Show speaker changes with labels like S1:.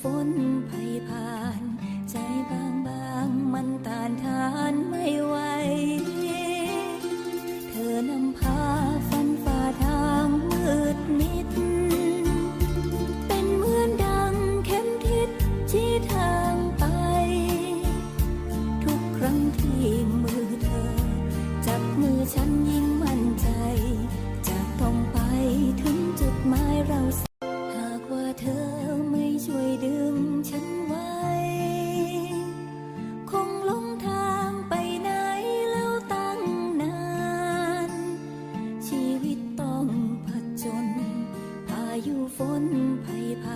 S1: ฝนไผ่ผ่าน ใจบางบางมันต้านทานไม่ไหว เธอนำพาฟันฝ่าทางมืดมิด เป็นเมือดังเข็มทิศชี้ทางไป ทุกครั้งที่มือเธอ จับมือฉันยิ่งมั่นใจ จะต้องไปถึงจุดหมายเราหากว่าเธอ ฝนไผ่ผ่า